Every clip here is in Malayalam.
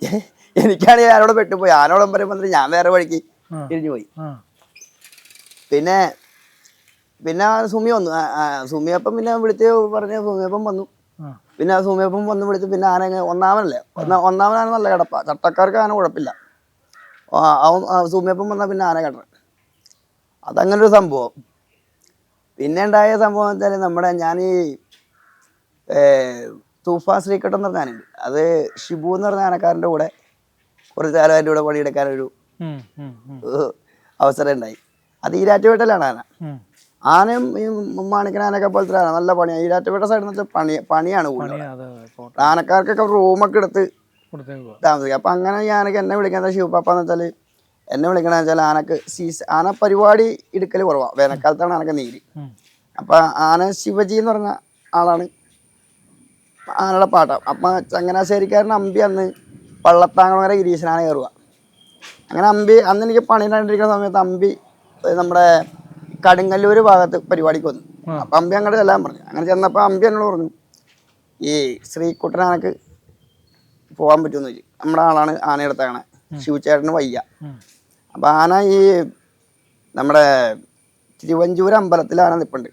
എനിക്കാണെങ്കിൽ ആനോട് പെട്ടുപോയി. ആനോളം പറയുമ്പോൾ ഞാൻ വേറെ വഴിക്ക് തിരിഞ്ഞു പോയി. പിന്നെ പിന്നെ സുമി വന്നു. സുമിയപ്പം പിന്നെ വിളിച്ച് പറഞ്ഞ സുമിയപ്പം വന്നു. പിന്നെ ആ സുമിയപ്പം വന്ന് വിളിച്ച് പിന്നെ ആന ഒന്നാമനല്ലേ? ഒന്നാ ഒന്നാമനാണ് നല്ല കിടപ്പ. ചട്ടക്കാർക്ക് ആന കുഴപ്പമില്ല. അവൻ സുമിയപ്പം വന്നാൽ പിന്നെ ആന കെട്ടണം അതങ്ങനെ ഒരു സംഭവം. പിന്നെ ഉണ്ടായ സംഭവം വെച്ചാൽ നമ്മുടെ ഞാൻ ഈ തൂഫാൻ ശ്രീക്കട്ടം എന്ന് പറഞ്ഞ ആനയുണ്ട്. അത് ഷിബു എന്ന് പറഞ്ഞ ആനക്കാരന്റെ കൂടെ കുറച്ച് കാലം അതിന്റെ കൂടെ പണിയെടുക്കാനൊരു അവസരം ഉണ്ടായി. അത് ഈരാറ്റുപേട്ടയിലാണ് ആന. ആനയും ഈ മാണിക്കനാനൊക്കെ പോലത്തെ ആന. നല്ല പണിയാണ് ഈരാറ്റുപേട്ട സൈഡിൽ നിന്ന് വെച്ചാൽ പണി പണിയാണ് കൂടുതൽ. ആനക്കാർക്കൊക്കെ റൂമൊക്കെ എടുത്ത് താമസിക്കുക അപ്പം അങ്ങനെ ഈ ആനക്ക് എന്നെ വിളിക്കുന്നത് ശിവപ്പാപ്പ എന്ന് വെച്ചാൽ എന്നെ വിളിക്കണമെന്ന് വെച്ചാൽ ആനക്ക് സീസ ആന പരിപാടി എടുക്കൽ കുറവാണ് വേനൽക്കാലത്താണ് ആനക്ക് നീര്. അപ്പം ആന ശിവജി എന്ന് പറഞ്ഞ ആളാണ്. ആനയുടെ പാട്ടാണ് അപ്പം ചങ്ങനാശ്ശേരിക്കാരൻ അമ്പി അന്ന് പള്ളത്താങ്കണവരെ ഗിരീശനാണ് കയറുക. അങ്ങനെ അമ്പി അന്ന് എനിക്ക് പണിയിലാണ്ടിരിക്കുന്ന സമയത്ത് അമ്പി നമ്മുടെ കടുങ്ങല്ലൂർ ഭാഗത്ത് പരിപാടിക്ക് വന്നു. അപ്പം അമ്പി അങ്ങോട്ട് ചെല്ലാൻ പറഞ്ഞു. അങ്ങനെ ചെന്നപ്പോൾ അമ്പി എന്നോട് പറഞ്ഞു ഈ ശ്രീകുട്ടനാനക്ക് പോകാൻ പറ്റുമെന്ന് ചോദിച്ചു. നമ്മുടെ ആളാണ് ആനയെടുത്ത ആന ശിവചേട്ടന് വയ്യ. അപ്പം ആന ഈ നമ്മുടെ തിരുവഞ്ചൂർ അമ്പലത്തിൽ ആന നിൽപ്പുണ്ട്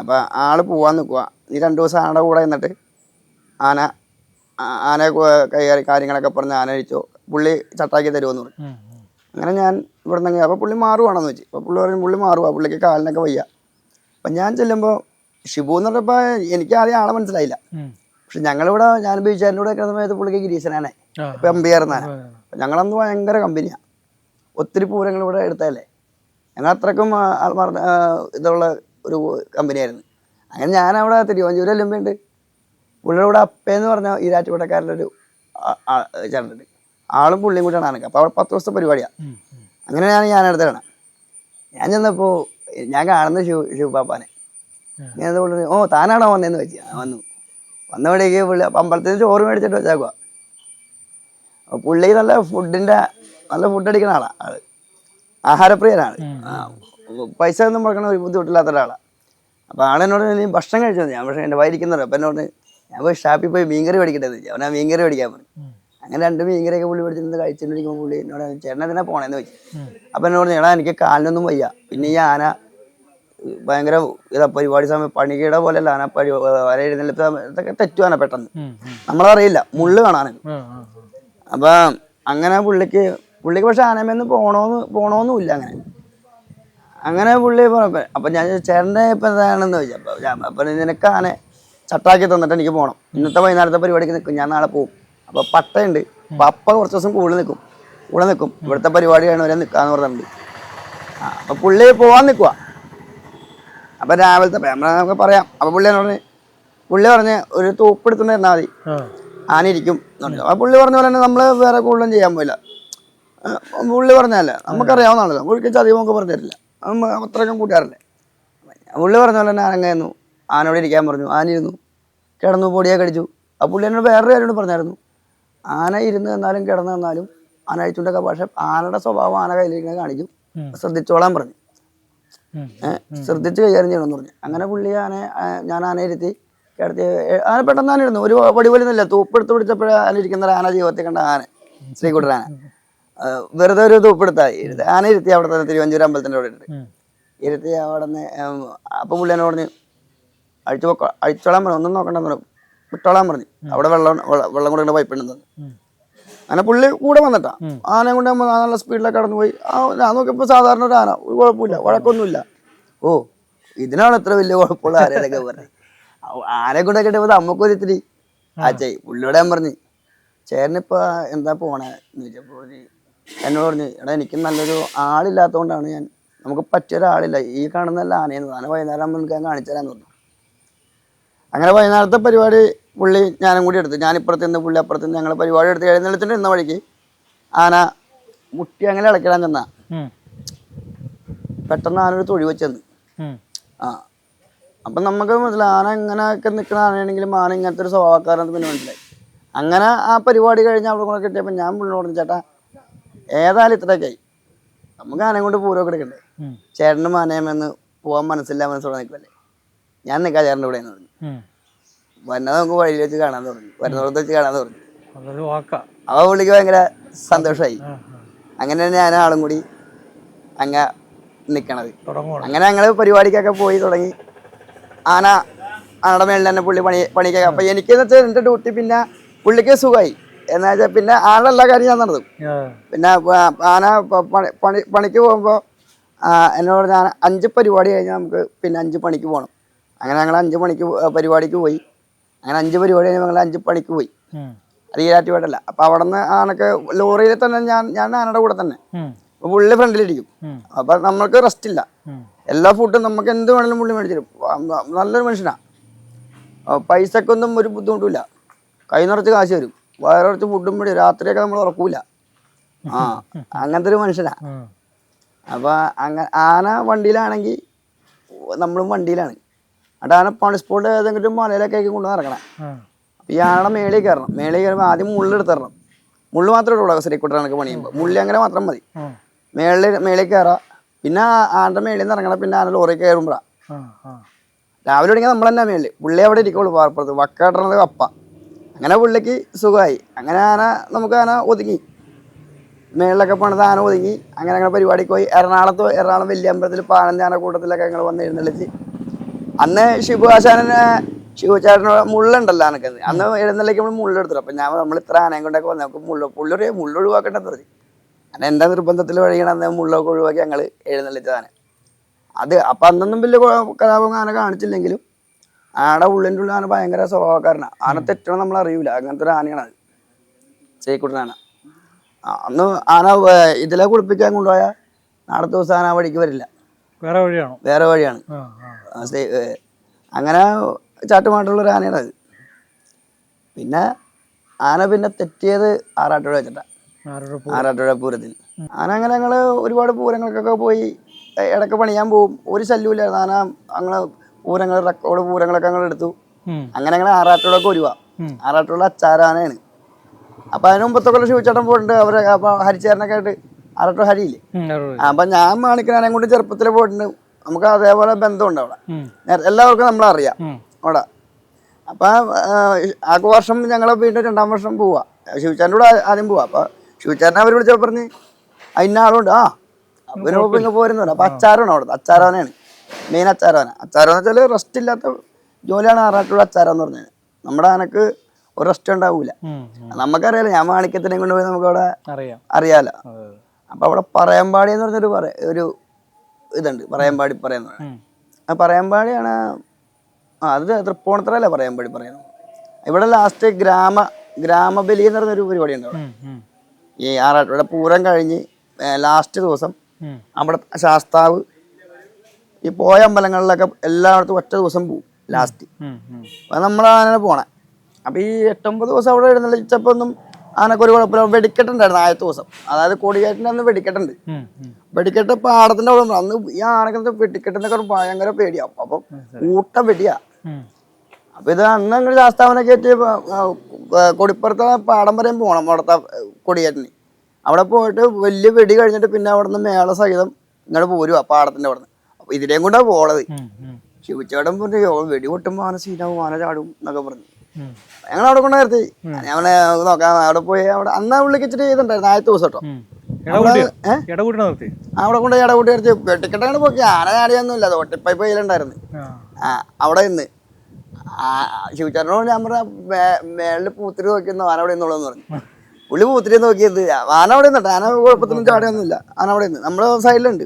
അപ്പം ആൾ പോവാൻ നിൽക്കുക ഈ രണ്ട് ദിവസം ആനയുടെ കൂടെ നിന്നിട്ട് ആന ആനയെ കു- കൈകാരി കാര്യങ്ങളൊക്കെ പറഞ്ഞ് ആന അഴിച്ചോ പുള്ളി ചട്ടാക്കി തരുമെന്ന് പറഞ്ഞു. അങ്ങനെ ഞാൻ ഇവിടെ നിന്ന് അപ്പോൾ പുള്ളി മാറുവാണെന്ന് വെച്ച്. അപ്പോൾ പുള്ളി പറയും പുള്ളി മാറുക പുള്ളിക്ക് കാലിനൊക്കെ വയ്യ. അപ്പം ഞാൻ ചെല്ലുമ്പോൾ ഷിബു എന്ന് പറഞ്ഞപ്പോൾ എനിക്ക് ആദ്യം ആളെ മനസ്സിലായില്ല. പക്ഷെ ഞങ്ങളിവിടെ ഞാൻ ബീച്ചാരിന്റെ കൂടെ നിൽക്കുന്ന സമയത്ത് പുള്ളിക്ക് ഗിരീശനാണ്. ഇപ്പം ഇപ്പം ബി ആ, അപ്പം ഞങ്ങളന്ന് ഭയങ്കര കമ്പനിയാണ് ഒത്തിരി പൂരങ്ങൾ ഇവിടെ എടുത്തതല്ലേ. ഞങ്ങൾ അത്രക്കും ഇതുള്ള ഒരു കമ്പനിയായിരുന്നു. അങ്ങനെ ഞാൻ അവിടെ എല്ലാം എല്ലുമ്പോണ്ട് പുള്ളിയുടെ കൂടെ അപ്പേന്ന് പറഞ്ഞ ഒരു ചേട്ടനുണ്ട്. ആളും പുള്ളിയും കൂടിയാണ് ആണ് അപ്പോൾ അവിടെ പത്ത് ദിവസത്തെ പരിപാടിയാണ് ഉം. ഞാൻ എടുത്തതാണ് ഞാൻ ചെന്നപ്പോൾ ഞാൻ കാണുന്ന ഷൂ ശിവപാപ്പാനെ. ഞാൻ പുള്ളി ഓ താനാണോ വന്നതെന്ന് വെച്ച്. വന്നു വന്നു. വന്നവിടേക്ക് പുള്ളി അപ്പൊ അമ്പലത്തിൽ നിന്ന് ചോറ് മേടിച്ചിട്ട് വെച്ചേക്കുക അപ്പൊ പുള്ളി നല്ല ഫുഡിന്റെ നല്ല ഫുഡ് അടിക്കുന്ന ആളാ ആൾ. ആഹാരപ്രിയനാണ്. പൈസ ഒന്നും മുടക്കണ ഒരു ബുദ്ധിമുട്ടില്ലാത്ത ഒരാളാണ് അപ്പോൾ ആളെന്നോട് ഭക്ഷണം കഴിച്ചു ഞാൻ പക്ഷേ എന്റെ വയറിക്കുന്നുണ്ട് അപ്പം എന്നോട് ഞാൻ പോയി ഷാപ്പിൽ പോയി മീൻകറി മേടിക്കട്ടെ എന്ന് അവനാ മീൻകറി മേടിക്കാൻ പറഞ്ഞു അങ്ങനെ രണ്ട് മീൻകറിയൊക്കെ പുള്ളി മേടിച്ചിട്ട് കഴിച്ചിട്ടിരിക്കുമ്പോൾ പുള്ളി എന്നോട് ചേട്ടൻ എന്തിനാ പോണേന്ന് വെച്ചു അപ്പം എന്നോട് ചേട്ടാ എനിക്ക് കാലിനൊന്നും വയ്യ. പിന്നെ ഈ ആന ഭയങ്കര ഇതാ പരിപാടി സമയം പണികയുടെ പോലെയല്ല. ആന പരി വര എഴുന്നേൽപ്പ് ഇതൊക്കെ തെറ്റുവാണ് പെട്ടെന്ന്. നമ്മളറിയില്ല. മുള്ളു കാണാനൊക്കെ അപ്പൊ അങ്ങനെ പുള്ളിക്ക് പുള്ളിക്ക് പക്ഷെ ആനമേന്ന് പോണോന്ന് പോണോന്നുമില്ല അങ്ങനെ. അങ്ങനെ പുള്ളി അപ്പൊ ഞാൻ ചേട്ടന്റെ ഇപ്പം എന്താണെന്ന് ചോദിച്ചു. അപ്പം അപ്പം നിനക്ക് ആന ചട്ടാക്കി തന്നിട്ട് എനിക്ക് പോകണം ഇന്നത്തെ വൈകുന്നേരത്തെ പരിപാടിക്ക് നിൽക്കും ഞാൻ നാളെ പോകും അപ്പോൾ പട്ടയുണ്ട്. അപ്പൊ അപ്പ കുറച്ച് ദിവസം കൂടുതൽ നിൽക്കും കൂടെ നിൽക്കും ഇവിടുത്തെ പരിപാടി വരെ നിൽക്കാന്ന് പറഞ്ഞിട്ടുണ്ട്. അപ്പൊ അപ്പം പുള്ളി പോവാൻ നിൽക്കുക അപ്പം രാവിലത്തെ അപ്പം നമുക്ക് പറയാം. അപ്പം പുള്ളി പറഞ്ഞു പുള്ളി പറഞ്ഞ് ഒരു തൂപ്പെടുത്തുണ്ട് എന്നാൽ മതി. ആനയിരിക്കും ആന ഇരിക്കും എന്ന് പുള്ളി പറഞ്ഞ പോലെ തന്നെ നമ്മൾ വേറെ കൂടുതലും ചെയ്യാൻ പോയില്ല. പുള്ളി പറഞ്ഞല്ലേ നമുക്കറിയാവുന്നതാണല്ലോ. പുള്ളിക്ക് ചതിവ് നമുക്ക് പറഞ്ഞു തരില്ല. അത്രയ്ക്കും കൂട്ടുകാരല്ലേ. പുള്ളി പറഞ്ഞ പോലെ തന്നെ ആനങ്ങായിരുന്നു. ആനയോട് ഇരിക്കാൻ പറഞ്ഞു. ആന ഇരുന്നു. കിടന്നു പൊടിയൊക്കെ അടിച്ചു. ആ പുള്ളി എന്നോട് വേറൊരു കാര്യമോട് പറഞ്ഞായിരുന്നു. ആന ഇരുന്ന് തന്നാലും കിടന്നു തന്നാലും ആന അഴിച്ചുകൊണ്ടൊക്കെ പക്ഷെ ആനയുടെ സ്വഭാവം ആന കയ്യിലിരിക്കുന്നത് കാണിക്കും. ശ്രദ്ധിച്ചോളാൻ പറഞ്ഞു. ശ്രദ്ധിച്ച് കൈകാര്യം ചെയ്യണമെന്ന് പറഞ്ഞു. അങ്ങനെ പുള്ളി ആനെ ഞാൻ ആന ഇരുത്തി കിടത്തി. ആന പെട്ടെന്ന് ആന ഇരുന്നു. ഒരു പടി നല്ല ഇല്ല. തൂപ്പെടുത്ത് പിടിച്ചപ്പോഴേ ആന ഇരിക്കുന്ന ആന ജീവിതത്തിൽ കണ്ട ആന ശ്രീകുട്ടൻ ആന. വെറുതെ ഒരു തൂപ്പെടുത്തായി. ഇരുത്തി. ആന ഇരുത്തി അവിടെ തന്നെ തിരുവഞ്ചൂർ അമ്പലത്തിന്റെ അവിടെ. ഇരുത്തി. അവിടെ നിന്ന് അപ്പം പുള്ളി എന്നോട് പറഞ്ഞു അഴിച്ചു പൊക്കോ അഴിച്ചോളാൻ പറഞ്ഞു. ഒന്നും നോക്കണ്ടെന്ന് പറഞ്ഞു. വിട്ടോളാൻ പറഞ്ഞു. അവിടെ വെള്ളം വെള്ളം- കൊടുക്കേണ്ട പൈപ്പ് ഉണ്ടെന്ന്. അങ്ങനെ പുള്ളി കൂടെ വന്നിട്ടാ. ആന കൊണ്ട് നമ്മൾ നല്ല സ്പീഡിലൊക്കെ കടന്നു പോയി ആ ഞാൻ നോക്കിയപ്പോൾ സാധാരണ ഒരു ആന. ഒരു കുഴപ്പമില്ല. വഴക്കൊന്നുമില്ല. ഓ ഇതിനാണ് ഇത്ര വലിയ കുഴപ്പമുള്ള ആരെയൊക്കെ പറഞ്ഞത് ആനെ കൊണ്ടൊക്കെ ഇട്ടപ്പോൾ നമുക്കൊരു ഇത്തിരി ആ. ചേ പുള്ളിയോടെ ഞാൻ പറഞ്ഞു ചേട്ടനിപ്പോൾ എന്താ പോണേ? എന്ന് ചോദിച്ചപ്പോൾ എന്നോട് പറഞ്ഞു എടാ എനിക്ക് നല്ലൊരു ആളില്ലാത്തതുകൊണ്ടാണ് ഞാൻ നമുക്ക് പറ്റിയൊരാളില്ല ഈ കാണുന്നല്ല ആനയെന്ന്. ആന വൈകുന്നേരം ആകുമ്പോൾ എനിക്ക് ഞാൻ കാണിച്ചു തരാൻ പറഞ്ഞു. അങ്ങനെ വൈകുന്നേരത്തെ പരിപാടി പുള്ളി ഞാനും കൂടി എടുത്തു. ഞാൻ ഇപ്പുറത്ത് നിന്ന് പുള്ളി അപ്പുറത്ത് നിന്ന് ഞങ്ങൾ പരിപാടി എടുത്ത് എഴുന്നള്ളിച്ചിട്ട് ഇന്ന വഴിക്ക് ആന മുട്ടി അങ്ങനെ ഇളക്കിടാൻ ചെന്ന. പെട്ടെന്ന് ആനൊരു തൊഴി വെച്ചെന്ന്. ആ. അപ്പം നമുക്ക് മനസ്സിലായി ആന ഇങ്ങനെയൊക്കെ നിൽക്കുന്ന ആനയാണെങ്കിലും ആന ഇങ്ങനത്തെ ഒരു സ്വഭാവക്കാരെന്ന് പിന്നെ മനസ്സിലായി. അങ്ങനെ ആ പരിപാടി കഴിഞ്ഞ് അവിടെ കൂടെ കിട്ടിയപ്പോൾ ഞാൻ പുള്ളിനോട് പറഞ്ഞു, ചേട്ടാ ഏതായാലും ഇത്രയൊക്കെയായി നമുക്ക് ആനയും കൊണ്ട് പൂരമൊക്കെ എടുക്കണ്ടേ. ചേട്ടനും ആനയുമെന്ന് പോകാൻ മനസ്സില്ല മനസ്സോടെ ഞാൻ നിൽക്കാം ചേട്ടന്റെ കൂടെ എന്ന് പറഞ്ഞു വന്നത് നമുക്ക് വഴിയിൽ വെച്ച് കാണാൻ തുടങ്ങി. വരുന്നോടത്ത് വെച്ച് കാണാൻ തുടങ്ങി. അവ പുള്ളിക്ക് ഭയങ്കര സന്തോഷമായി അങ്ങനെ തന്നെ ഞാൻ ആളും കൂടി അങ്ങ നിൽക്കണത് അങ്ങനെ ഞങ്ങൾ പരിപാടിക്കൊക്കെ പോയി തുടങ്ങി. ആന ആനയുടെ മേളിൽ തന്നെ പുള്ളി പണി പണിക്കൊക്കെ. അപ്പം എനിക്കെന്ന് വെച്ചാൽ എന്റെ ഡ്യൂട്ടി പിന്നെ പുള്ളിക്ക് സുഖമായി എന്ന് വെച്ചാൽ പിന്നെ ആളുടെ എല്ലാ കാര്യം ഞാൻ നടന്നു. പിന്നെ ആന പണി പണി പണിക്ക് പോകുമ്പോൾ എന്നോട് ഞാൻ അഞ്ച് പരിപാടി കഴിഞ്ഞാൽ നമുക്ക് പിന്നെ അഞ്ച് പണിക്ക് പോകണം അങ്ങനെ ഞങ്ങൾ അഞ്ച് മണിക്ക് പരിപാടിക്ക് പോയി. അങ്ങനെ അഞ്ച് പരിപാടി ഞങ്ങൾ അഞ്ച് പണിക്ക് പോയി. അത് ഈരാറ്റുപേട്ടല്ല അപ്പൊ അവിടെ നിന്ന് ആനക്ക് ലോറിയിൽ തന്നെ ഞാൻ ഞാൻ ആനയുടെ കൂടെ തന്നെ. പുള്ളി ഫ്രണ്ടിലിരിക്കും. അപ്പൊ നമ്മൾക്ക് റെസ്റ്റ് ഇല്ല. എല്ലാ ഫുഡും നമുക്ക് എന്ത് വേണമെങ്കിലും പുള്ളി മേടിച്ചിരും നല്ലൊരു മനുഷ്യനാ. പൈസക്കൊന്നും ഒരു ബുദ്ധിമുട്ടില്ല കൈ നിറച്ച് കാശ് വരും വയറിറച്ച് ഫുഡും മേടി രാത്രിയൊക്കെ നമ്മൾ ഉറക്കൂല. ആ അങ്ങനത്തെ ഒരു മനുഷ്യനാ. അപ്പൊ അങ്ങ ആന വണ്ടിയിലാണെങ്കിൽ നമ്മളും വണ്ടിയിലാണ്. ആന പണി സ്പോട്ട് ഏതെങ്കിലും മലയിലൊക്കെ ആക്കി കൊണ്ടു നടക്കണം. ഈ ആനയുടെ മേളിൽ കയറണം. മേളിൽ കയറുമ്പോൾ ആദ്യം മുള്ളെടുത്തിടണം മുള്ള് മാത്രമേ ഉള്ളൂ ശ്രീക്കുട്ടനൊക്കെ പണിയുമ്പോൾ മുള്ളി അങ്ങനെ മാത്രം മതി. മേളിൽ മേളിൽ കയറാം. പിന്നെ ആനയുടെ മേളിൽ നിന്ന് ഇറങ്ങണം. പിന്നെ ആന ലോറി കയറുമ്പോഴാണ്. രാവിലെ തുടങ്ങിയാൽ നമ്മൾ തന്നെ മേളിൽ പുള്ളി അവിടെ ഇരിക്കുള്ളൂ പാർപ്പുറത്ത് വക്കാട്ടണത് കപ്പ. അങ്ങനെ പുള്ളിക്ക് സുഖമായി അങ്ങനെ ആന നമുക്ക് ആന ഒതുങ്ങി. മേളിലൊക്കെ പണിത് ആന ഒതുങ്ങി. അങ്ങനെ അങ്ങനെ പരിപാടിക്ക് പോയി. എറണാകുളത്ത് എറണാകുളം വലിയ അമ്പലത്തിൽ പാനഞ്ചാന കൂട്ടത്തിലൊക്കെ ഞങ്ങൾ വന്ന് എഴുന്നള്ളിച്ച് അന്ന് ശിവആശാനന് ശിവചാരന് മുള്ളുണ്ടല്ലോ ആനക്ക് അന്ന്. എഴുന്നള്ളിക്കുമ്പോൾ മുള്ളെടുത്തു അപ്പം ഞാൻ നമ്മൾ ഇത്ര ആനയും കൊണ്ടൊക്കെ വന്നു. നമുക്ക് മുള്ള പുള്ളൊരു മുള്ള ഒഴിവാക്കേണ്ടത് പറഞ്ഞു. അങ്ങനെ എന്റെ നിർബന്ധത്തിൽ വഴിയാണ് അന്ന് മുള്ളൊക്കെ ഒഴിവാക്കി ഞങ്ങൾ എഴുന്നള്ളിച്ചതാണ് അത് അപ്പം അന്നൊന്നും വലിയ കലാപം ആന കാണിച്ചില്ലെങ്കിലും ആടെ ഉള്ളിന്റെ ഉള്ളിൽ ആന ഭയങ്കര സ്വഭാവക്കാരനാണ് ആന തെറ്റണം നമ്മൾ അറിയില്ല അങ്ങനത്തെ ഒരു ആനയാണ് അത്. ചേക്കുട്ടനാന അന്ന് ആന ഇതിലെ കുളിപ്പിക്കാൻ കൊണ്ടുപോയാൽ നാളത്തെ ദിവസം ആന വഴിക്ക് വരില്ല. വേറെ വഴിയാണോ? വേറെ വഴിയാണ്. അങ്ങനെ ചാട്ടുമാട്ടുള്ള ഒരു ആനയാണ് അത്. പിന്നെ ആന പിന്നെ തെറ്റിയത് ആറാട്ടുഴ വെച്ചിട്ടാണ് ആറാട്ടുഴ പൂരത്തിൽ. ആന അങ്ങനെ ഞങ്ങൾ ഒരുപാട് പൂരങ്ങൾക്കൊക്കെ പോയി ഇടയ്ക്ക് പണിയാൻ പോകും ഒരു ശല്യമില്ലായിരുന്നു ആന അങ്ങനെ പൂരങ്ങൾ റെക്കോർഡ് പൂരങ്ങളൊക്കെ ഞങ്ങൾ എടുത്തു. അങ്ങനെ ഞങ്ങൾ ആറാട്ടുഴക്ക് ഒരുവാ. ആറാട്ടുള്ള അച്ചാരാനയാണ്. അപ്പം അതിന് മുമ്പത്തെ കൊല്ലം ശിവചേട്ടൻ പോയിട്ടുണ്ട്. അവരെ അപ്പോൾ ഹരിച്ചേരനൊക്കെ ആയിട്ട് ആറാട്ടുഴ ഹരിയില്ലേ? അപ്പം ഞാൻ മാണിക്കനാനെ കൊണ്ട് ചെറുപ്പത്തിൽ പോയിട്ടുണ്ട്. നമുക്ക് അതേപോലെ ബന്ധമുണ്ട് അവിടെ. എല്ലാവർക്കും നമ്മളറിയാം. അവിടെ. അപ്പൊ ആ വർഷം ഞങ്ങൾ വീണ്ടും രണ്ടാം വർഷം പോവാ. ശിവചാരന്റെ കൂടെ ആദ്യം പോവാ. അപ്പൊ ശിവചാരനെ അവർ വിളിച്ചപ്പോൾ പറഞ്ഞ് അതിന് ആളുണ്ട്. ആ അവന് ഇങ്ങ് പോരുന്നുണ്ട് അപ്പൊ അച്ചാറാണ് അവിടെ. അച്ചാരോനാണ് മെയിൻ അച്ചാരോന അച്ചാരോന്ന് വെച്ചാൽ റെസ്റ്റ് ഇല്ലാത്ത ജോലിയാണ് ആറാട്ടുള്ള അച്ചാരം എന്ന് പറഞ്ഞത്. നമ്മുടെ ആനക്ക് ഒരു റെസ്റ്റ് ഉണ്ടാവൂല. നമുക്കറിയാലോ ഞാൻ മാണിക്യത്തിനെ കൊണ്ടുപോയി നമുക്കവിടെ അവിടെ അറിയാലോ. അതെ. അവിടെ പറയമ്പാടി എന്ന് പറഞ്ഞൊരു പറ ഒരു ഇതുണ്ട്. പറയമ്പാടി പറയുന്ന ആ പറയമ്പാടിയാണ് ആ അത് തൃപ്പൂണിത്തറയല്ലേ പറയമ്പാടി പറയുന്നത്. ഇവിടെ ലാസ്റ്റ് ഗ്രാമ ഗ്രാമബലി എന്ന് പറഞ്ഞൊരു പരിപാടി ഉണ്ട് അവിടെ ഈ ആറാട്ടുവിടെ പൂരം കഴിഞ്ഞ് ലാസ്റ്റ് ദിവസം. അവിടെ ശാസ്താവ് ഈ പോയ അമ്പലങ്ങളിലൊക്കെ എല്ലായിടത്തും ഒറ്റ ദിവസം പോവും ലാസ്റ്റ് അപ്പൊ നമ്മളങ്ങനെ അപ്പം പോണേ. അപ്പം ഈ എട്ടൊമ്പത് ദിവസം അവിടെ എഴുന്നള്ളിച്ചപ്പോൾ ഒന്നും ആനക്ക് ഒരു കുഴപ്പമില്ല. വെടിക്കെട്ടുണ്ടായിരുന്നു ആദ്യത്തെ ദിവസം. അതായത് കൊടിയേറ്റിന്റെ അന്ന് വെടിക്കെട്ടുണ്ട്. വെടിക്കെട്ട് പാടത്തിന്റെ അവിടെ. അന്ന് ഈ ആനക്കത്തെ വെടിക്കെട്ടിനൊക്കെ ഭയങ്കര പേടിയാ. അപ്പൊ കൂട്ട വെടിയാ. അപ്പൊ ഇത് അന്ന് അങ്ങനെ ശാസ്താവനെ കയറ്റി കൊടിപ്പുറത്തെ പാടം വരെയും പോകണം അവിടുത്തെ കൊടിയേറ്റിന്. അവിടെ പോയിട്ട് വലിയ വെടി കഴിഞ്ഞിട്ട് പിന്നെ അവിടെ നിന്ന് മേള സഹിതം ഇങ്ങോട്ട് പോരുക പാടത്തിന്റെ അവിടെ നിന്ന് അപ്പൊ ഇതിലേം കൊണ്ടാ പോളത് ശിവച്ചേടൻ പറഞ്ഞു "യോ, വെടി പൊട്ടുമ്പോ ആന സീനാവും ആന ചാടും എന്നൊക്കെ പറഞ്ഞു. ഞങ്ങൾ അവിടെ കൊണ്ട് നിർത്തി. ഞാൻ നോക്കാം അവിടെ പോയി അവിടെ അന്ന് പുള്ളിക്ക് ഇച്ചിരി ചെയ്തിട്ടുണ്ടായിരുന്നു ആദ്യത്തെ ദിവസം കേട്ടോ? അവിടെ കൊണ്ട് ഇടകൂട്ടി നിർത്തി. വെട്ടിക്കെട്ട് അങ്ങനെ പോക്കി. ആന ചാടിയൊന്നുമില്ല അത് ഒട്ടിപ്പൈപ്പ് കയ്യിലുണ്ടായിരുന്നു. ആ. ആ അവിടെ നിന്ന്. ശിവചാരനോട് ഞാൻ പറഞ്ഞ മേളിൽ പൂത്തിരി നോക്കിയെന്ന് ആന അവിടെ നിന്നുള്ളതെന്ന് പറഞ്ഞു. പുള്ളി പൂത്തിരി നോക്കിയത് ആന അവിടെ നിന്നിട്ട് ആന കുഴപ്പത്തിനും ചാടിയൊന്നുമില്ല. ആന അവിടെ നിന്ന്. നമ്മുടെ സൈഡിലുണ്ട്.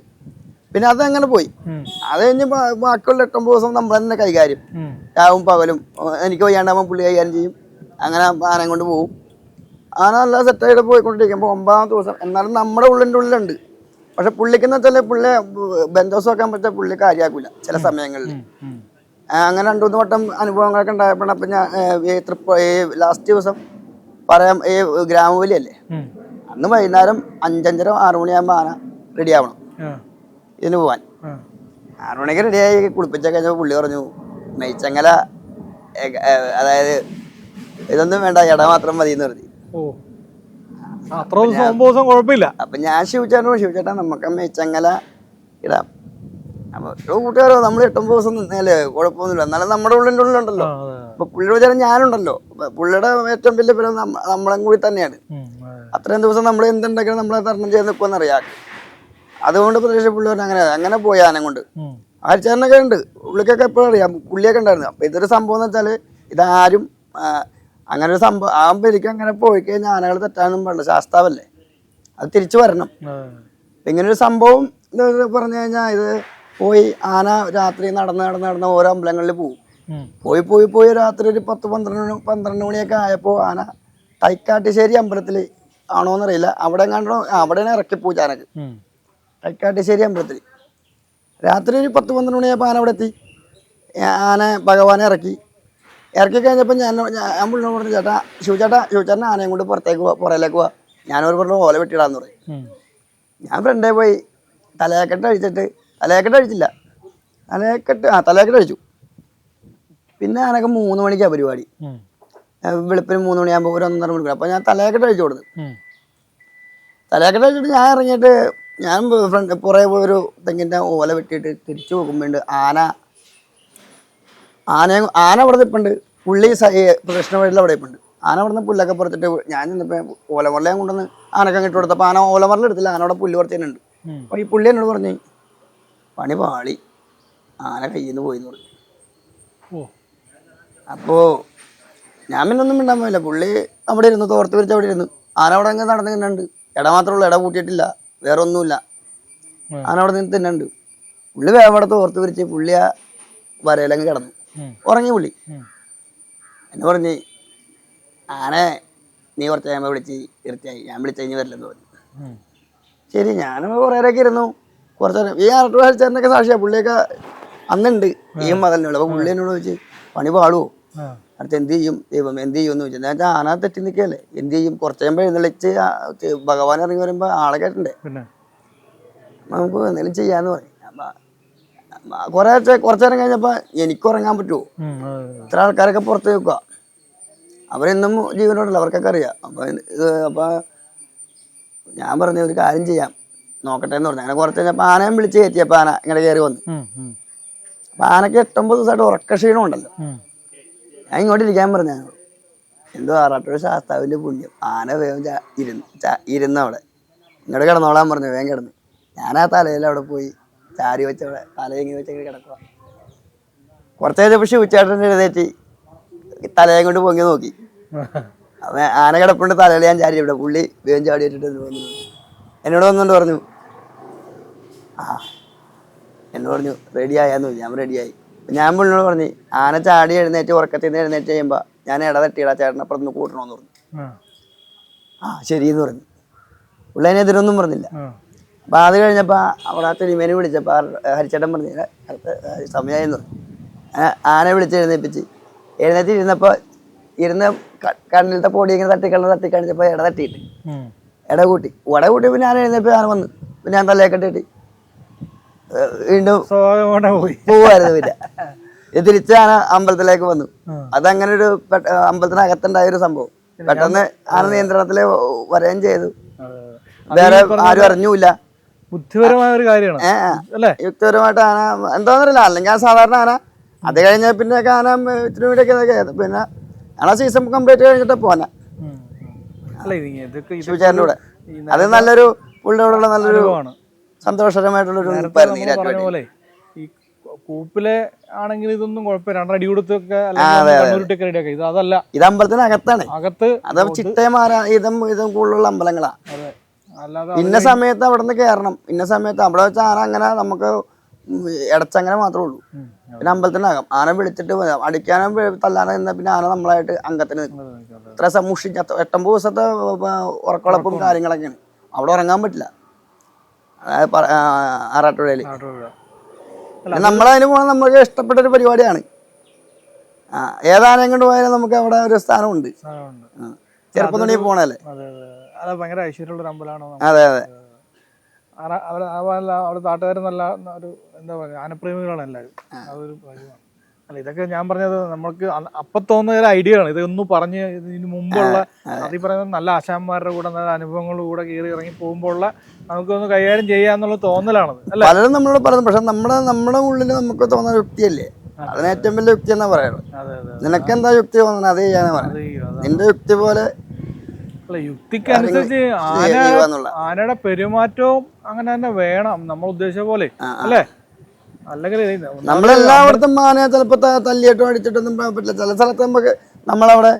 പിന്നെ അതങ്ങനെ അങ്ങനെ പോയി അത് കഴിഞ്ഞ് ബാ- ബാക്കിയുള്ള എട്ടൊമ്പത് ദിവസം നമ്മൾ തന്നെ കൈകാര്യം. രാവും പകലും എനിക്ക് വയ്യാണ്ടാകുമ്പോൾ പുള്ളി കൈകാര്യം ചെയ്യും. അങ്ങനെ ആനം കൊണ്ട് പോകും ആന നല്ല സെറ്റായിട്ട് പോയിക്കൊണ്ടിരിക്കുമ്പോൾ ഒമ്പതാമത്തെ ദിവസം എന്നാലും നമ്മുടെ ഉള്ളിന്റെ ഉള്ളിലുണ്ട്. പക്ഷെ പുള്ളിക്കെന്ന് വെച്ചാൽ പുള്ളി ബന്ധോസം വെക്കാൻ പറ്റാ പുള്ളി കാര്യമാക്കില്ല ചില സമയങ്ങളിൽ അങ്ങനെ രണ്ടു മൂന്ന് വട്ടം അനുഭവങ്ങളൊക്കെ ഉണ്ടായപ്പോൾ അപ്പം ഞാൻ ഈ തൃപ്പ ഈ ലാസ്റ്റ് ദിവസം പറയാം ഈ ഗ്രാമവലിയല്ലേ അന്ന് വൈകുന്നേരം അഞ്ചഞ്ചര ആറു മണിയാകുമ്പോൾ ആന റെഡി ആവണം. ഇതിന് പോവാൻ. ആറു മണിക്ക് റെഡിയായി കുളിപ്പിച്ച കഴിഞ്ഞപ്പോൾ പുള്ളി പറഞ്ഞു നെയ്ച്ചങ്ങല ഏ, അതായത് ഇതൊന്നും വേണ്ട ഇട മാത്രം മതി എന്ന് പറഞ്ഞു അപ്പം ഞാൻ ശിവചേട്ടനോട് ശിവചേട്ടാ നമുക്ക് നെയ്ച്ചങ്ങല ഇടാം. അപ്പോൾ കൂട്ടുകാരോ നമ്മൾ എട്ടൊമ്പത് ദിവസം നിന്നല്ലേ കുഴപ്പമൊന്നുമില്ല. എന്നാലും നമ്മുടെ ഉള്ളിന്റെ ഉള്ളിലുണ്ടല്ലോ. അപ്പൊ പുള്ളിയുടെ വിചാരം ഞാനുണ്ടല്ലോ. പുള്ളിയുടെ ഏറ്റവും വലിയ പേര് നമ്മളും കൂടി തന്നെയാണ്. അത്രയും ദിവസം നമ്മൾ എന്തുണ്ടെങ്കിലും നമ്മളെ തരണം ചെയ്ത് നിൽക്കുമെന്ന് അറിയാം അതുകൊണ്ട് പറഞ്ഞു അങ്ങനെ അങ്ങനെ പോയി ആനം കൊണ്ട്. ആരിച്ചാരനൊക്കെ ഉണ്ട്. പുള്ളിക്കൊക്കെ എപ്പോഴും അറിയാം. പുള്ളിയൊക്കെ ഉണ്ടായിരുന്നു. അപ്പൊ ഇതൊരു സംഭവം എന്ന് വെച്ചാൽ ഇതാരും അങ്ങനെ ഒരു സംഭവം ആകുമ്പോ എനിക്ക് അങ്ങനെ പോയി കഴിഞ്ഞാൽ ആനകൾ തെറ്റാനൊന്നും പാടില്ല. ശാസ്താവല്ലേ? അത് തിരിച്ചു വരണം. ഇങ്ങനൊരു ഇങ്ങനെ ഒരു സംഭവം പറഞ്ഞു കഴിഞ്ഞാൽ ഇത് പോയി ആന രാത്രി നടന്ന് നടന്ന് നടന്ന് ഓരോ അമ്പലങ്ങളിൽ പോകും പോയി പോയി പോയി രാത്രി ഒരു പത്ത് പന്ത്രണ്ട് പന്ത്രണ്ട് മണിയൊക്കെ ആയപ്പോൾ ആന തൈക്കാട്ടിശ്ശേരി അമ്പലത്തിൽ ആണോന്നറിയില്ല. അവിടെ കണ്ടോ അവിടെയാണ് ഇറക്കി പൂജാനക്ക് ഉം, തൈക്കാട്ടുശ്ശേരി അമ്പലത്തിൽ. രാത്രി ഒരു പത്ത് പന്ത്രണ്ട് മണിയായപ്പോൾ ആന അവിടെ എത്തി ആന ഭഗവാനെ ഇറക്കി. ഇറക്കി കഴിഞ്ഞപ്പോൾ ഞാൻ ഞാൻ പുള്ളിനോട് പറഞ്ഞു ചേട്ടാ ശിവചേട്ടാ ശിവചേട്ടൻ ആനയും കൊണ്ട് പുറത്തേക്ക് പോവാ പുറയിലേക്ക് പോവാ. ഞാനൊരു പറഞ്ഞു ഓല വെട്ടിയിടാന്ന് പറയും ഞാൻ ഫ്രണ്ടേ പോയി. തലയാക്കെട്ട് അഴിച്ചിട്ട് തലയാക്കെട്ട് അഴിച്ചില്ല. തലയാക്കെട്ട് ആ തലയാക്കെട്ട് അഴിച്ചു. പിന്നെ ആനൊക്കെ മൂന്ന് മണിക്കാണ് പരിപാടി. വെളുപ്പിന് മൂന്ന് മണിയാകുമ്പോൾ ഒരു ഒന്നര മണിക്കൂർ. അപ്പോൾ ഞാൻ തലയാക്കെട്ട് അഴിച്ചു കൊടുത്തു. തലയാക്കെട്ട് അഴിച്ചിട്ട് ഞാൻ ഇറങ്ങിയിട്ട് ഞാൻ ഫ്രണ്ട് പുറകെ പോയി ഒരു തെങ്ങിന്റെ ഓല വെട്ടിയിട്ട് തിരിച്ചു പോകുമ്പോണ്ട് ആന. ആന ആന അവിടെ നിൽപ്പുണ്ട് പുള്ളി പ്രദക്ഷിണ വഴിയിൽ അവിടെ നിൽപ്പുണ്ട് ആന അവിടെ നിന്ന് പുല്ലൊക്കെ പുറത്തിട്ട് ഞാൻ ചെന്നപ്പോൾ ഓലമറല ഞാൻ കൊണ്ടുവന്ന് ആനക്ക് അങ്ങോട്ട് കൊടുത്തപ്പോൾ ആന ഓലമറല എടുത്തില്ല. ആന അവിടെ പുല്ല് ഉം. അപ്പോൾ ഈ പുള്ളി എന്നോട് പറഞ്ഞു പണി പാളി. ആന കയ്യിൽ നിന്ന് പോയി എന്ന് പറഞ്ഞു അപ്പോ അപ്പോൾ ഞാൻ പിന്നെ ഒന്നും മിണ്ടാൻ പോയില്ല. പുള്ളി അവിടെ ഇരുന്നു തോർത്ത് വിരിച്ച് അവിടെ ഇരുന്നു. ആന അവിടെ അങ്ങ് നടന്നു ഇട മാത്രമേ ഉള്ളൂ. ഇട കൂട്ടിയിട്ടില്ല വേറെ ഒന്നുമില്ല അവിടെ നിന്ന് തിന്നുണ്ട്. പുള്ളി വേഗം അവിടെ തോർത്ത് വിരിച്ച് പുള്ളി ആ വരയിലങ്ങ് കിടന്നു. ഉറങ്ങി പുള്ളി. എന്നെ പറഞ്ഞ് ആനെ നീ കുറച്ച് കഴിയുമ്പോൾ വിളിച്ച് തീർച്ചയായി ഞാൻ വിളിച്ച് കഴിഞ്ഞ് വരില്ലെന്ന് പറഞ്ഞു. ശരി ഞാനും കുറേ നേരമൊക്കെ ഇരുന്നു. കുറച്ച് നേരം. ഈ ആറട്ട് വായിച്ചേരനൊക്കെ സാക്ഷിയാണ് പുള്ളിയൊക്കെ അന്നുണ്ട്. ഈ മതലിനുള്ള അപ്പോൾ പുള്ളി എന്നോട് ചോദിച്ച് പണി പാടുവോ? അടുത്ത് എന്ത് ചെയ്യും? ദൈവം എന്ത് ചെയ്യും എന്ന് ചോദിച്ചു ഞാൻ ആന തെറ്റി നിൽക്കുകയല്ലേ? എന്ത് ചെയ്യും? കുറച്ച് കഴിയുമ്പോൾ എഴുന്നള്ളിച്ച് ഭഗവാൻ ഇറങ്ങി വരുമ്പോൾ ആളെ കേട്ടണ്ടേ നമുക്ക് എന്തെങ്കിലും ചെയ്യാന്ന് പറയും. കുറേ കുറച്ച് നേരം കഴിഞ്ഞപ്പോൾ എനിക്ക് ഉറങ്ങാൻ പറ്റുമോ. ഇത്ര ആൾക്കാരൊക്കെ പുറത്ത് നിൽക്കുക അവരെന്നും ജീവനോടല്ല അവർക്കൊക്കെ അറിയാം. അപ്പം ഇത് അപ്പം ഞാൻ പറഞ്ഞു ഒരു കാര്യം ചെയ്യാം. നോക്കട്ടെ എന്ന് പറഞ്ഞു. അങ്ങനെ കുറച്ച് കഴിഞ്ഞപ്പോൾ ആനയും വിളിച്ച് കയറ്റിയപ്പോൾ ആന ഇങ്ങനെ കയറി വന്നു. അപ്പം ആനയ്ക്ക് എട്ടൊമ്പത് ദിവസമായിട്ട് ഉറക്കക്ഷീണം ഉണ്ടല്ലോ. ഞാൻ ഇങ്ങോട്ടിരിക്കാൻ പറഞ്ഞു എന്തോ ആറാട്ടൊരു ശാസ്താവിന്റെ പുണ്യം. ആന വേഗം ഇരുന്ന് ഇരുന്ന് അവിടെ. ഇങ്ങോട്ട് കിടന്നോളാൻ പറഞ്ഞു വേഗം കിടന്ന്. ഞാൻ ആ തലയിൽ അവിടെ പോയി ചാരി വെച്ചവിടെ തലയെങ്ങി വെച്ചങ്ങനെ കിടക്കുക കുറച്ച് കഴിഞ്ഞപ്പോൾ ശിവച്ചേട്ടന്റെ എഴുതേറ്റി തലയും കൊണ്ട് പൊങ്ങി നോക്കി. ആന കിടപ്പുണ്ട് തലയിൽ ഞാൻ ചാരി ഇവിടെ പുള്ളി വേഗം ചാടി വെച്ചിട്ട് വന്നു എന്നോട് വന്നുകൊണ്ട് പറഞ്ഞു ആ. എന്നോട് പറഞ്ഞു റെഡി ആയാന്ന് ഞാൻ റെഡിയായി ഞാൻ പുള്ളിനോട് പറഞ്ഞു ആന ചാടി എഴുന്നേറ്റ് ഉറക്കത്തിൽ നിന്ന് എഴുന്നേറ്റ് കഴിയുമ്പോൾ ഞാൻ ഇട തട്ടിയിടാ ചേട്ടൻ അപ്പുറത്ത് നിന്ന് കൂട്ടണമെന്ന് പറഞ്ഞു. ആ, ശരിയെന്ന് പറഞ്ഞു. പുള്ളി അതിന് എതിരൊന്നും പറഞ്ഞില്ല. അപ്പൊ അത് കഴിഞ്ഞപ്പോൾ അവിടെ ആ തിരുമേനെ വിളിച്ചപ്പോൾ ഹരിച്ചേട്ടൻ പറഞ്ഞു സമയമായിരുന്നു അടുത്ത സമയമായെന്ന് പറഞ്ഞു. ആ- ആനയെ വിളിച്ച് എഴുന്നേപ്പിച്ച്. എഴുന്നേറ്റ് ഇരുന്നപ്പോൾ ഇരുന്ന് കണ്ണിലത്തെ പൊടി ഇങ്ങനെ തട്ടിക്കണ്ണ് തട്ടി കാണിച്ചപ്പോൾ ഇട തട്ടിയിട്ട് ഇട കൂട്ടി. ഇട കൂട്ടി പിന്നെ ഞാൻ എഴുന്നേപ്പ് ആന വന്നു. പിന്നെ ഞാൻ തലയൊക്കെ ഇട്ടിട്ട് വീണ്ടും പോയി. പോവായിരുന്നു പിന്നെ. ഇത് തിരിച്ച് ആന അമ്പലത്തിലേക്ക് വന്നു. ആ. അതങ്ങനെ ഒരു അമ്പലത്തിനകത്തുണ്ടായ ഒരു സംഭവം. പെട്ടെന്ന് ആന നിയന്ത്രണത്തിൽ വരികയും ചെയ്തു. വേറെ ആരും അറിഞ്ഞൂല ബുദ്ധിപരമായ ഒരു കാര്യമാണ്. യുക്തിപരമായിട്ട് ആന എന്താന്നറിയില്ല. അല്ലെങ്കിൽ ആ സാധാരണ ആന. അത് കഴിഞ്ഞ പിന്നെ ആന ഇത്തിരി കൂടെയൊക്കെ പിന്നെ ആന സീസൺ കംപ്ലീറ്റ് കഴിഞ്ഞിട്ട് പോന ശിവചാരന്റെ കൂടെ. അത് നല്ലൊരു പുള്ളിയോടുള്ള നല്ലൊരു സന്തോഷകരമായിട്ടുള്ളൊരു പറഞ്ഞ പോലെ ഈ കൂപ്പിലെ ആണെങ്കിൽ ഇതൊന്നും കുഴപ്പമില്ല. രണ്ടടി കൊടുത്തൊക്കെ റെഡിയാക്കി. ഇത് അതല്ല. ഇത് അമ്പലത്തിനകത്താണ്. അകത്ത് അത് ചിട്ടയമാര ഇതും ഇതും കൂടുതലുള്ള അമ്പലങ്ങളാ. ഇന്ന സമയത്ത് അവിടെ നിന്ന് കയറണം ഇന്ന സമയത്ത് അവിടെ വെച്ച ആന അങ്ങനെ നമുക്ക് ഇടച്ചങ്ങനെ മാത്രമേ ഉള്ളൂ. പിന്നെ അമ്പലത്തിനകം. ആന വിളിച്ചിട്ട് അടിക്കാനും തല്ലാനും നിന്ന പിന്നെ ആന നമ്മളായിട്ട് അംഗത്തിന് നിൽക്കും. ഇത്ര സമൂഷിച്ച എട്ടൊമ്പത് ദിവസത്തെ ഉറക്കുളപ്പും കാര്യങ്ങളൊക്കെയാണ്. അവിടെ ഉറങ്ങാൻ പറ്റില്ല. ആറാട്ടുപുഴയിൽ. നമ്മളതിന് പോകാൻ നമുക്ക് ഇഷ്ടപ്പെട്ട ഒരു പരിപാടിയാണ്. ഏതാനും കൊണ്ട് പോയാലും നമുക്ക് അവിടെ ഒരു സ്ഥാനമുണ്ട്. ചെറുപ്പം തുണി പോണല്ലേ ഭയങ്കര ഐശ്വര്യമുള്ള ഒരു അമ്പലമാണ് അതെ അതെ. അവിടെ അവിടെ നാട്ടുകാർ നല്ല ഒരു എന്താ പറയുക ആനപ്രേമികളാണ് എല്ലാവരും. അതൊരു കാര്യമാണ്. അല്ല ഇതൊക്കെ ഞാൻ പറഞ്ഞത് നമ്മൾക്ക് അപ്പൊ തോന്നുന്ന ഒരു ഐഡിയ ആണ് ഇതൊന്നും പറഞ്ഞ് ഇതിന് മുമ്പുള്ള അതീ പറയുന്നത് നല്ല ആശാന്മാരുടെ കൂടെ നല്ല അനുഭവങ്ങളുടെ കൂടെ കയറി ഇറങ്ങി പോകുമ്പോഴുള്ള നമുക്കൊന്ന് കൈകാര്യം ചെയ്യാന്നുള്ള തോന്നലാണത് അല്ല? പലരും നമ്മളോട് പറയുന്നത് പക്ഷെ നമ്മുടെ നമ്മുടെ ഉള്ളിൽ നമുക്ക് തോന്നുന്ന യുക്തിയല്ലേ? അതിന് ഏറ്റവും വലിയ യുക്തി എന്നാ പറയുന്നത്? നിനക്ക് എന്താ യുക്തി തോന്നുന്നത്? അതേ ചെയ്യാനാ പറയുന്നത്. നിന്റെ യുക്തി പോലെ അല്ല യുക്തിക്ക് അനുസരിച്ച് ആന ആനയുടെ പെരുമാറ്റവും അങ്ങനെ തന്നെ വേണം. നമ്മൾ ഉദ്ദേശിച്ച പോലെ. അല്ലേ? നമ്മളെല്ലായിടത്തും മാനെ ചിലപ്പോ തല്ലിയിട്ടോ അടിച്ചിട്ടൊന്നും പറ്റില്ല. ചില സ്ഥലത്ത് നമുക്ക് നമ്മളവിടെ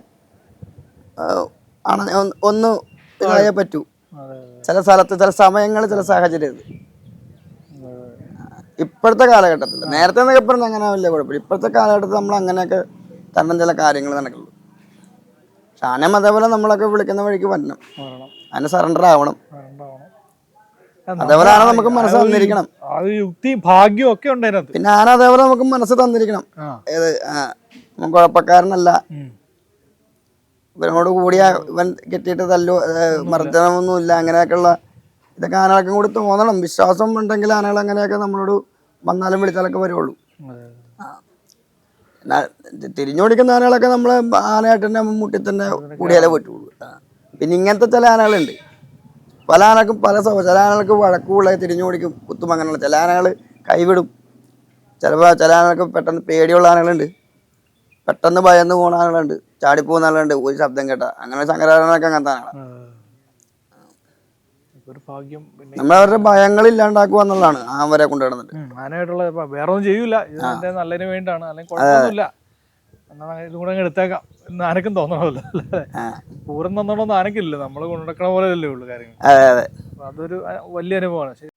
ഒന്ന് ഇതായേ പറ്റൂ. ചില സ്ഥലത്ത് ചില സമയങ്ങൾ ചില സാഹചര്യത്തിൽ ഇത്. ഇപ്പോഴത്തെ കാലഘട്ടത്തിൽ നേരത്തെ എന്നൊക്കെ പറഞ്ഞാൽ അങ്ങനെ വലിയ കുഴപ്പമില്ല. ഇപ്പോഴത്തെ കാലഘട്ടത്തിൽ നമ്മൾ അങ്ങനെയൊക്കെ തരണം ചില കാര്യങ്ങൾ നടക്കുള്ളൂ. ഷാനം അതേപോലെ നമ്മളൊക്കെ വിളിക്കുന്ന വഴിക്ക് വരണം. അതിന് സറണ്ടർ ആവണം. ഉണ്ടാവണം. അതേപോലെ ആന നമുക്ക് മനസ്സ് തന്നിരിക്കണം. അത് യുക്തി ഭാഗ്യം ഒക്കെ ഉണ്ട് അതിനകത്ത് പിന്നെ ആന അതേപോലെ നമുക്ക് മനസ്സ് തന്നിരിക്കണം. ഏത് നമുക്ക് കുഴപ്പക്കാരനല്ല. ഇവനോട് കൂടിയ ഇവൻ കെട്ടിയിട്ട് തല്ലു മർദ്ദനമൊന്നുമില്ല അങ്ങനെയൊക്കെയുള്ള ഇതൊക്കെ ആനകൾക്കും കൂടി തോന്നണം. വിശ്വാസം ഉണ്ടെങ്കിൽ ആനകൾ അങ്ങനെയൊക്കെ നമ്മളോട് വന്നാലും വിളിച്ചാലൊക്കെ വരുള്ളൂ. തിരിഞ്ഞോടിക്കുന്ന ആനകളൊക്കെ നമ്മളെ ആനയായിട്ട് തന്നെ മുട്ടി തന്നെ കൂടിയാലേ പറ്റുള്ളൂ. പിന്നെ ഇങ്ങനത്തെ ചില ആനകളുണ്ട്. പല ആനക്കും പല സ്വഭാവം. ചില ആനകൾക്ക് വഴക്കുള്ള തിരിഞ്ഞോടിക്കും കുത്തും അങ്ങനെയുള്ള. ചില ആനകൾ കൈവിടും. ചിലപ്പോൾ ചില ആനകൾക്ക് പെട്ടെന്ന് പേടിയുള്ള ആനകളുണ്ട്. പെട്ടെന്ന് ഭയന്ന് പോകുന്ന ആനകളുണ്ട്. ചാടിപ്പോകുന്ന ആളുകളുണ്ട് ഒരു ശബ്ദം കേട്ട. അങ്ങനെ സങ്കരാനകളൊക്കെ അങ്ങനത്തെ ആനകളാണ് നമ്മളവരുടെ ഭയങ്ങൾ ഇല്ലാണ്ടാക്കുക എന്നുള്ളതാണ് ആ വരെ കിടന്നിട്ട് ഉം, ആനയായിട്ടുള്ള ഇപ്പൊ വേറെ ഒന്നും ചെയ്യൂല നല്ലതിന് വേണ്ടിയാണ് അല്ലെങ്കിൽ കുഴപ്പമൊന്നുമില്ല. ഇതും കൂടെ എടുത്തേക്കാം. ആനക്കും തോന്നണമല്ലോ. പൂരം തന്നോണ്ടൊന്നും ആനക്കില്ല നമ്മൾ കൊണ്ടുനടക്കണ പോലെ അല്ലേ ഉള്ളൂ കാര്യങ്ങൾ അതെ അതെ. അതൊരു വലിയ അനുഭവമാണ്. ശരി